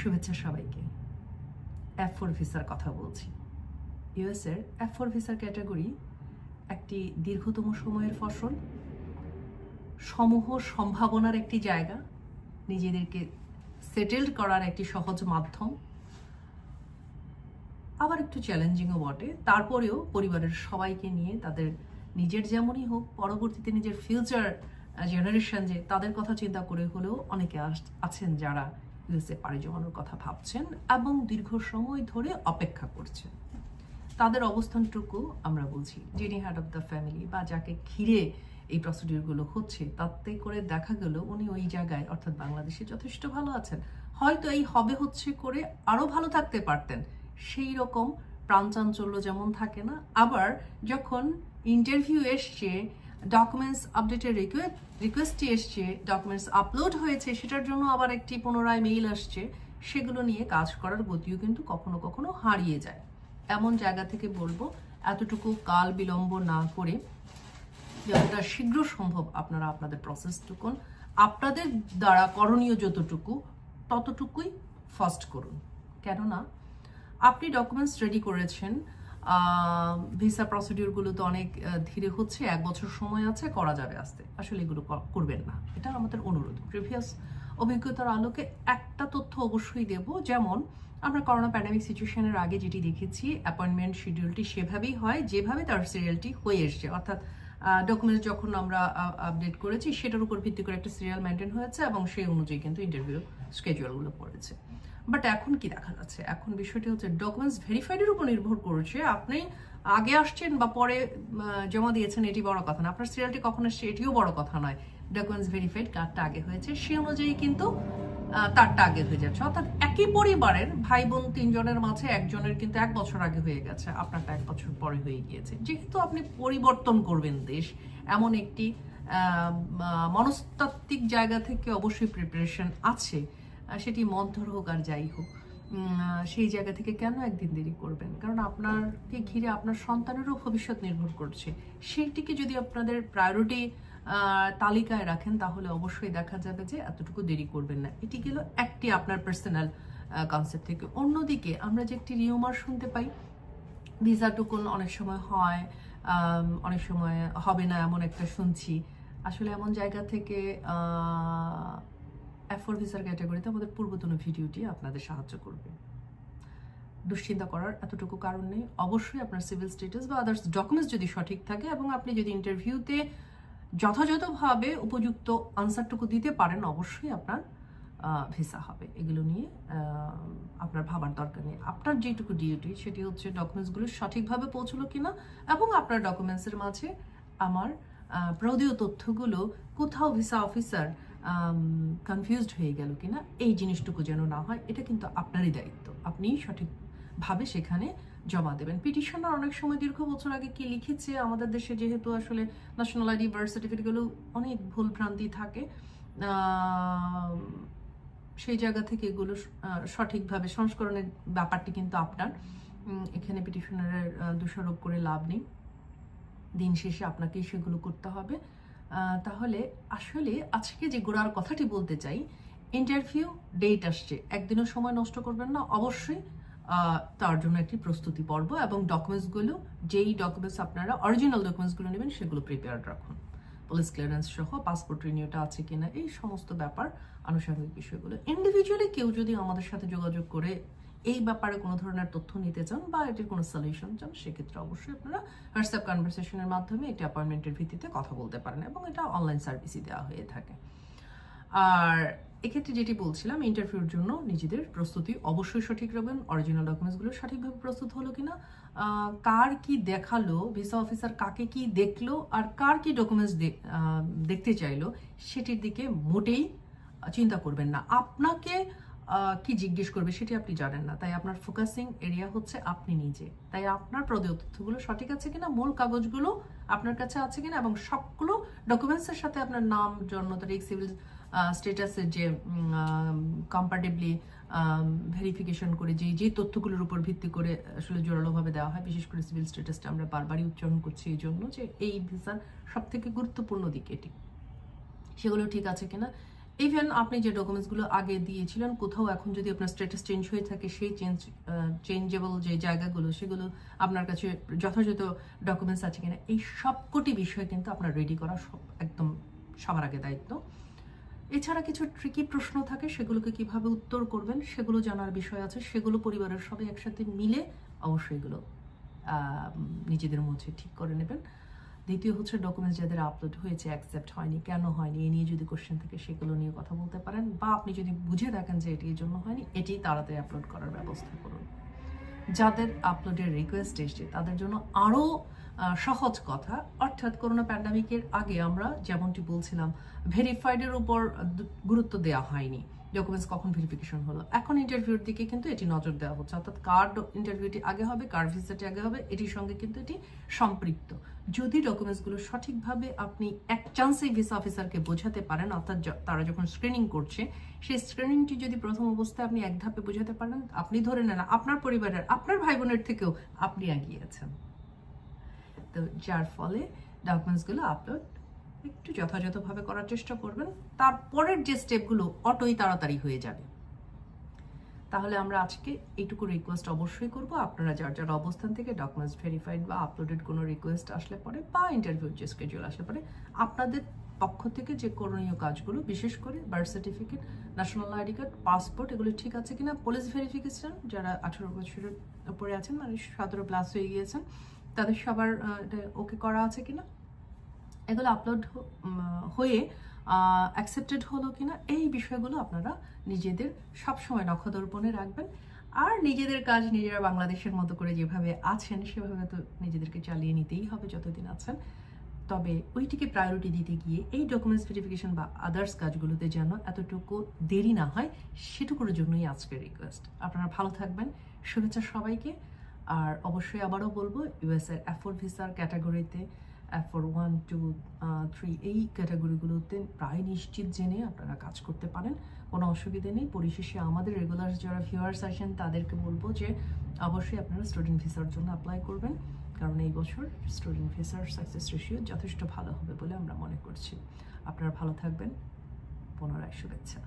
শুভেচ্ছা সবাইকে। F four ভিসার কথা বলছি। ইউএসের এফ ফোর ভিসার ক্যাটাগরি একটি দীর্ঘতম সময়ের ফসল। সমূহ সম্ভাবনার একটি জায়গা। নিজেদেরকে সেটেলড করার একটি সহজ মাধ্যম। আবার একটু চ্যালেঞ্জিংও বটে। তারপরেও পরিবারের সবাইকে নিয়ে তাদের নিজের যেমনই হোক, পরবর্তীতে নিজের ফিউচার জেনারেশন যে তাদের কথা চিন্তা করে হলেও অনেকে আছেন যারা ইউএসএ পাড়ি জমানোর কথা ভাবছেন এবং দীর্ঘ সময় ধরে অপেক্ষা করছেন। তাদের অবস্থানটুকু আমরা বুঝি যিনি হেড অফ দ্য ফ্যামিলি বা যাকে ঘিরে এই প্রসিডিউরগুলো হচ্ছে, তাতে করে দেখা গেল উনি ওই জায়গায়, অর্থাৎ বাংলাদেশে যথেষ্ট ভালো আছেন। হয়তো এই হবে হচ্ছে করে আরও ভালো থাকতে পারতেন। সেই রকম প্রাণচাঞ্চল্য যেমন থাকে না, আবার যখন ইন্টারভিউ এসছে ডকুমেন্টস আপডেটের রিকোয়েস্টটি এসছে ডকুমেন্টস আপলোড হয়েছে, সেটার জন্য আবার একটি পুনরায় মেইল আসছে, সেগুলো নিয়ে কাজ করার গতিও কিন্তু কখনো কখনো হারিয়ে যায়। এমন জায়গা থেকে বলব, এতটুকু কাল বিলম্ব না করে যতটা শীঘ্র সম্ভব আপনারা আপনাদের প্রসেসটুকুন আপনাদের দ্বারা করণীয় যতটুকু, ততটুকুই ফার্স্ট করুন। কেননা, আপনি ডকুমেন্টস রেডি করেছেন ভিসা প্রসিডিউরগুলো তো অনেক ধীরে হচ্ছে, এক বছর সময় আছে, করা যাবে আসতে। আসলে এগুলো করবেন না। এটা আমাদের অনুরোধ। প্রিভিয়াস অভিজ্ঞতার আলোকে একটা তথ্য অবশ্যই দেব। যেমন, আমরা করোনা প্যান্ডামিক সিচুয়েশনের আগে যেটি দেখেছি অ্যাপয়েন্টমেন্ট শিডিউলটি সেভাবেই হয়, যেভাবে তার সিরিয়ালটি হয়ে এসছে। অর্থাৎ ডকুমেন্টস যখন আমরা আপডেট করেছি, সেটার উপর ভিত্তি করে একটা সিরিয়াল মেনটেন হয়েছে এবং সেই অনুযায়ী কিন্তু ইন্টারভিউ স্কেজুয়ালগুলো পড়েছে। বাট এখন কি দেখা যাচ্ছে? এখন বিষয়টি হচ্ছে ডকুমেন্টস ভেরিফাইডের উপর নির্ভর করছে। আপনি আগে আসছেন বা পরে জমা দিয়েছেন, এটি বড় কথা না। আপনার সিরিয়ালটি কখন আসছে এটিও বড় কথা নয়। ডকুমেন্টস ভেরিফাইড কারটা আগে হয়েছে সেই অনুযায়ী কিন্তু তারটা আগে হয়ে যাচ্ছে। অর্থাৎ একই পরিবারের ভাই বোন তিনজনের মাঝে একজনের কিন্তু এক বছর আগে হয়ে গেছে, আপনারটা এক বছর পরে হয়ে গিয়েছে। যেহেতু আপনি পরিবর্তন করবেন দেশ, এমন একটি মনস্তাত্ত্বিক জায়গা থেকে অবশ্যই প্রিপারেশন আছে। সেটি মন্থর হোক আর যাই হোক সেই জায়গা থেকে কেন একদিন দেরি করবেন? কারণ আপনারকে ঘিরে আপনার সন্তানেরও ভবিষ্যৎ নির্ভর করছে। সেইটিকে যদি আপনাদের প্রায়োরিটি তালিকায় রাখেন, তাহলে অবশ্যই দেখা যাবে যে এতটুকু দেরি করবেন না। এটি গেল একটি আপনার পার্সোনাল কনসেপ্ট থেকে। অন্যদিকে আমরা যে একটি রিউমার শুনতে পাই ভিসাটুকুন অনেক সময় হয় অনেক সময় হবে না এমন একটা শুনছি। আসলে এমন জায়গা থেকে অ্যাফোর ভিসার ক্যাটাগরিতে আমাদের পূর্বতন ভিডিওটি আপনাদের সাহায্য করবে। দুশ্চিন্তা করার এতটুকু কারণ নেই। অবশ্যই আপনার সিভিল স্ট্যাটাস বা আদার্স ডকুমেন্টস যদি সঠিক থাকে এবং আপনি যদি ইন্টারভিউতে যথাযথভাবে উপযুক্ত আনসারটুকু দিতে পারেন, অবশ্যই আপনার ভিসা হবে। এগুলো নিয়ে আপনার ভাবার দরকার নেই। আপনার যেটুকু ডিউটি, সেটি হচ্ছে ডকুমেন্টসগুলো সঠিকভাবে পৌঁছলো কিনা এবং আপনার ডকুমেন্টসের মাঝে আমার প্রদেয় তথ্যগুলো কোথাও ভিসা অফিসার কনফিউজড হয়ে গেল কিনা, এই জিনিসটুকু যেন না হয়, এটা কিন্তু আপনারই দায়িত্ব। আপনি সঠিকভাবে সেখানে জমা দেবেন। পিটিশনার অনেক সময় দীর্ঘ বছর আগে কি লিখেছে, আমাদের দেশে যেহেতু আসলে ন্যাশনাল আইডি বার্থ সার্টিফিকেটগুলো অনেক ভুল ভ্রান্তি থাকে সেই জায়গা থেকে এগুলো সঠিকভাবে সংস্করণের ব্যাপারটি কিন্তু আপনার। এখানে পিটিশনারের দোষারোপ করে লাভ নেই। দিন শেষে আপনাকেই সেগুলো করতে হবে। তাহলে আসলে আজকে যে গোড়ার কথাটি বলতে চাই ইন্টারভিউ ডেট আসছে। একদিনও সময় নষ্ট করবেন না, অবশ্যই তার জন্য একটি প্রস্তুতি পর্ব এবং ডকুমেন্টসগুলো যেই ডকুমেন্টস আপনারা অরিজিনাল ডকুমেন্টসগুলো নেবেন, সেগুলো প্রিপেয়ার্ড রাখুন। পুলিশ ক্লিয়ারেন্স সহ পাসপোর্ট রিনিউটা আছে কিনা, এই সমস্ত ব্যাপার, আনুষঙ্গিক বিষয়গুলো। ইন্ডিভিজুয়ালি কেউ যদি আমাদের সাথে যোগাযোগ করে এই ব্যাপারে কোনো ধরনের তথ্য নিতে চান বা এটির কোনো সলিউশন চান, সেক্ষেত্রে অবশ্যই আপনারা হোয়াটসঅ্যাপ কনভারসেশনের মাধ্যমে একটি অ্যাপয়েন্টমেন্টের ভিত্তিতে কথা বলতে পারেন এবং এটা অনলাইন সার্ভিসই দেওয়া হয়ে থাকে। আর এক্ষেত্রে যেটি বলছিলাম ইন্টারভিউর জন্য নিজেদের প্রস্তুতি অবশ্যই সঠিক রাখবেন অরিজিনাল ডকুমেন্টসগুলো সঠিকভাবে প্রস্তুত হলো কিনা কার কি দেখাল ভিসা অফিসার কাকে কি দেখল, আর কার কি ডকুমেন্টস দেখতে চাইলো, সেটির দিকে মোটেই চিন্তা করবেন না। আপনাকে কি জিজ্ঞেস করবে সেটি আপনি জানেন না। তাই আপনার ফোকাসিং এরিয়া হচ্ছে আপনি নিজে। তাই আপনার প্রদেয় তথ্যগুলো সঠিক আছে কিনা, মূল কাগজগুলো আপনার কাছে আছে কিনা এবং সবগুলো ডকুমেন্টসের সাথে আপনার নাম, জন্ম তারিখ সিভিল স্টেটাসের যে কম্পারেটিভলি ভেরিফিকেশন করে যে যে তথ্যগুলোর উপর ভিত্তি করে আসলে জোরালোভাবে দেওয়া হয়, বিশেষ করে সিভিল স্টেটাসটা আমরা বারবারই উচ্চারণ করছি এই জন্য যে এই ভিসার সব থেকে গুরুত্বপূর্ণ দিক এটি। সেগুলো ঠিক আছে কিনা? ইভেন আপনি যে ডকুমেন্টসগুলো আগে দিয়েছিলেন, কোথাও এখন যদি আপনার স্ট্যাটাস চেঞ্জ হয়ে থাকে, সেই চেঞ্জ চেঞ্জেবল যে জায়গাগুলো, সেগুলো আপনার কাছে যথাযথ ডকুমেন্টস আছে কিনা, এই সবকটি বিষয় কিন্তু আপনার রেডি করা সব একদম সবার আগে দায়িত্ব। এছাড়া কিছু ট্রিকি প্রশ্ন থাকে, সেগুলোকে কীভাবে উত্তর করবেন, সেগুলো জানার বিষয় আছে, সেগুলো পরিবারের সবাই একসাথে মিলে অবশ্যই এগুলো নিজেদের মধ্যে ঠিক করে নেবেন। দ্বিতীয় হচ্ছে ডকুমেন্টস যাদের আপলোড হয়েছে অ্যাকসেপ্ট হয়নি, কেন হয়নি, এ নিয়ে যদি কোশ্চেন থাকে সেগুলো নিয়ে কথা বলতে পারেন বা আপনি যদি বুঝে দেখেন যে এটি এই জন্য হয়নি, এটি তাড়াতাড়ি আপলোড করার ব্যবস্থা করুন। যাদের আপলোডের রিকোয়েস্ট এসছে, তাদের জন্য আরও সহজ কথা, অর্থাৎ করোনা প্যান্ডামিকের আগে আমরা যেমনটি বলছিলাম ভেরিফাইডের উপর গুরুত্ব দেওয়া হয়নি। ডকুমেন্টস কখন ভেরিফিকেশন হলো? এখন ইন্টারভিউর দিকে কিন্তু এটি নজর দেওয়া হচ্ছে। অর্থাৎ কার ইন্টারভিউটি আগে হবে, কার ভিসাটি আগে হবে, এটির সঙ্গে কিন্তু এটি সম্পৃক্ত। যদি ডকুমেন্টসগুলো সঠিকভাবে আপনি এক চান্সে ভিসা অফিসারকে বোঝাতে পারেন, অর্থাৎ তারা যখন স্ক্রিনিং করছে, সেই স্ক্রিনিংটি যদি প্রথম অবস্থায় আপনি এক ধাপে বোঝাতে পারেন, আপনি ধরে নেন আপনার পরিবারের, আপনার ভাই বোনের থেকেও আপনি এগিয়ে আছেন। তো যার ফলে ডকুমেন্টসগুলো আপলোড একটু যথাযথভাবে করার চেষ্টা করবেন। তারপরের যে স্টেপগুলো অটোই তাড়াতাড়ি হয়ে যাবে। তাহলে আমরা আজকে এইটুকু রিকোয়েস্ট অবশ্যই করব। আপনারা যার যার অবস্থান থেকে ডকুমেন্টস ভেরিফাইড বা আপলোডেড কোনো রিকোয়েস্ট আসলে পরে বা ইন্টারভিউ যে স্কেডিউল আসলে পরে, আপনাদের পক্ষ থেকে যে করণীয় কাজগুলো, বিশেষ করে birth certificate national ID card passport এগুলো ঠিক আছে কিনা? পুলিশ ভেরিফিকেশন যারা আঠারো বছরের উপরে আছেন মানে সতেরো প্লাস হয়ে গিয়েছেন, তাদের সবার ওকে করা আছে কিনা? এগুলো আপলোড হয়ে অ্যাকসেপ্টেড হলো কিনা, এই বিষয়গুলো আপনারা নিজেদের সবসময় নক্ষদর্পণে রাখবেন। আর নিজেদের কাজ নিজেরা বাংলাদেশের মতো করে যেভাবে আছেন, সেভাবে তো নিজেদেরকে চালিয়ে নিতেই হবে যতদিন আছেন। তবে ওইটিকে প্রায়োরিটি দিতে গিয়ে এই ডকুমেন্টস ভেরিফিকেশন বা আদার্স কাজগুলোতে যেন এতটুকু দেরি না হয়, সেটুকুর জন্যই আজকের রিকোয়েস্ট আপনারা ভালো থাকবেন, শুভেচ্ছা সবাইকে। আর অবশ্যই আবারও বলব ইউএসএর অ্যাফোর ভিসার ক্যাটাগরিতে অ্যাফোর ওয়ান টু থ্রি এই ক্যাটাগরিগুলোতে প্রায় নিশ্চিত জেনে আপনারা কাজ করতে পারেন। কোনো অসুবিধা নেই। পরিশেষে আমাদের রেগুলার যারা ভিউয়ার্স আছেন তাদেরকে বলব যে অবশ্যই আপনারা স্টুডেন্ট ভিসার জন্য অ্যাপ্লাই করবেন। কারণ এই বছর স্টুডেন্ট ভিসার সাকসেস রেশিও যথেষ্ট ভালো হবে বলে আমরা মনে করছি। আপনারা ভালো থাকবেন। পুনরায় শুভেচ্ছা।